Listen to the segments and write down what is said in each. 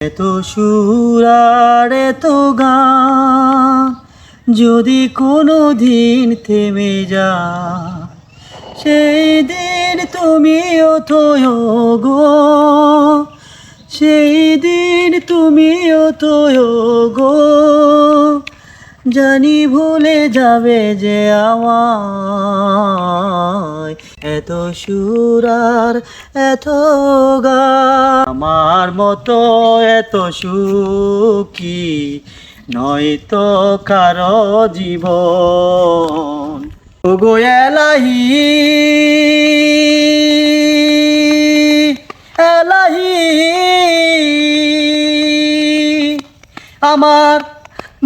এত সুর আর এত গান। যদি কোনো দিন থেমে যা, সেই দিন তুমিও তো গো। সেই দিন তুমিও তো গো। জানি ভুলে যাবে যে আমায়। এত সুর আর এত গান আমার মতো এত সুখী নয়তো কারও জীবন। ওগো এলাহি এলাহি, আমার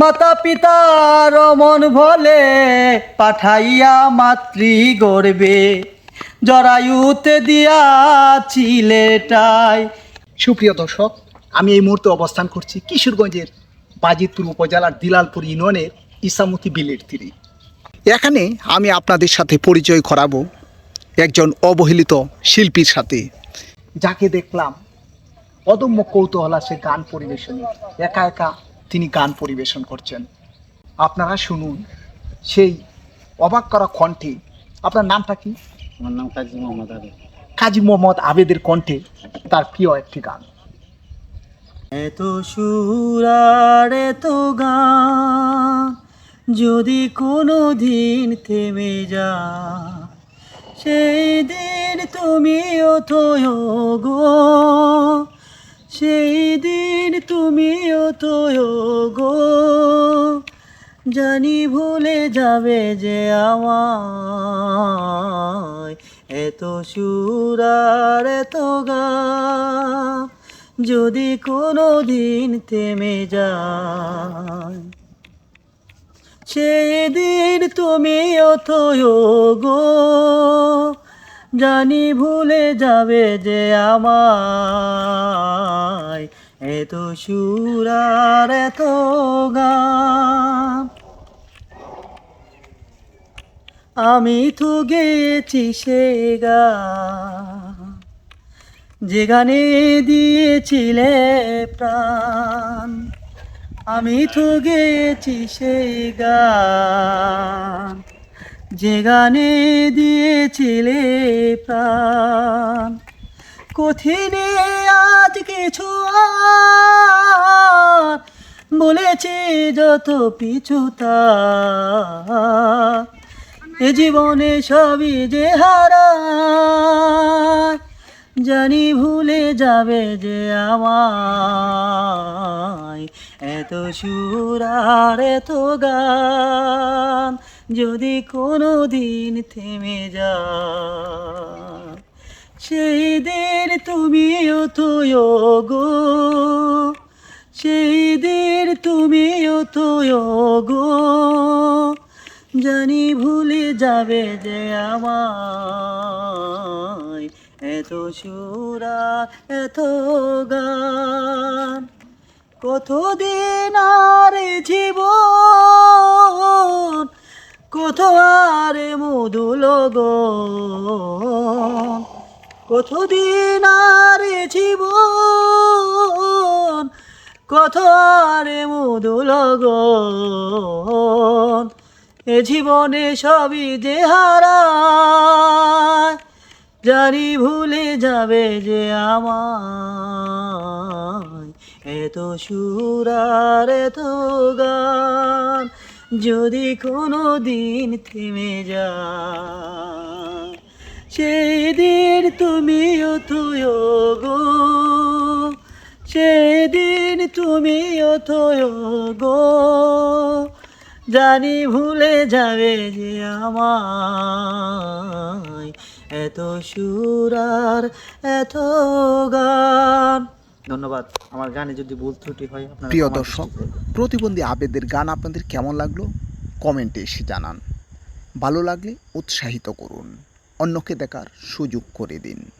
মাতা পিতার মন ভলে পাঠাইয়া মাতৃ গর্বে জরায়ুতে দিয়াছিলেটাই সুপ্রিয় দর্শক, আমি এই মুহূর্তে অবস্থান করছি কিশোরগঞ্জের বাজিতপুর উপজেলার দিলালপুর ইউনিয়নের ইসামতি বিলের তীরে। এখানে আমি আপনাদের সাথে পরিচয় করাবো একজন অবহেলিত শিল্পীর সাথে, যাকে দেখলাম অদম্য কৌতূহল আছে গান পরিবেশনে। একা একা তিনি গান পরিবেশন করছেন। আপনারা শুনুন সেই অবাক করা কণ্ঠে আপনার নামটা কি? আমার নাম কাজী মোহাম্মদ আবেদ। কাজী মোহাম্মদ আবেদের কণ্ঠে তার প্রিয় একটি গান। এত সুর আর এত গান যদি কোনো দিন থেমে যা সেই দিন তুমিও তো গো। সেই দিন তুমিও তো গো জানি ভুলে যাবে যে আমায় এত সুরার এত গান যদি কোনো দিন থেমে যায় সেদিন তুমিও তো গো জানি ভুলে যাবে যে আমায়। এত সুর আর এত গান। আমি তো গেয়েছি সে গান যে গানে দিয়েছিলে প্রাণ, আমি তো গেয়েছি সেই গান যে গানে দিয়েছিলে প্রাণ। কঠিনে আজ কিছু বলেছি যত পিছু তার এ জীবনে সবই যে হারা, জানি ভুলে যাবে যে আমায়। এত সুর আর এত গান যদি কোনো দিন থেমে যা সেই দিন তুমিও তো গো। সেই দিন তুমিও তো গো। জানি ভুলে যাবে যে আমায় এত সুরা, এত গান। কতদিন আর জীবন আর মধুল কতদিন আর জীবন কত আর মধুল এ জীবনে সবই যে হারায় জানি ভুলে যাবে যে আমায়। এত সুর আর এত গান যদি কোনো দিন থেমে যা সেই দিন তুমিও তুইও গো। সেই দিন তুমিও তুইও গো। জানি ভুলে যাবে যে আমায় এত সুর আর এত গান। ধন্যবাদ। আমার গানে যদি ভুল ত্রুটি হয় আপনারা প্রিয় দর্শক প্রতিবন্ধী আবেদের গান আপনাদের কেমন লাগল? কমেন্টে এসে জানান। ভালো লাগলে উৎসাহিত করুন। অন্যকে দেখার সুযোগ করে দিন।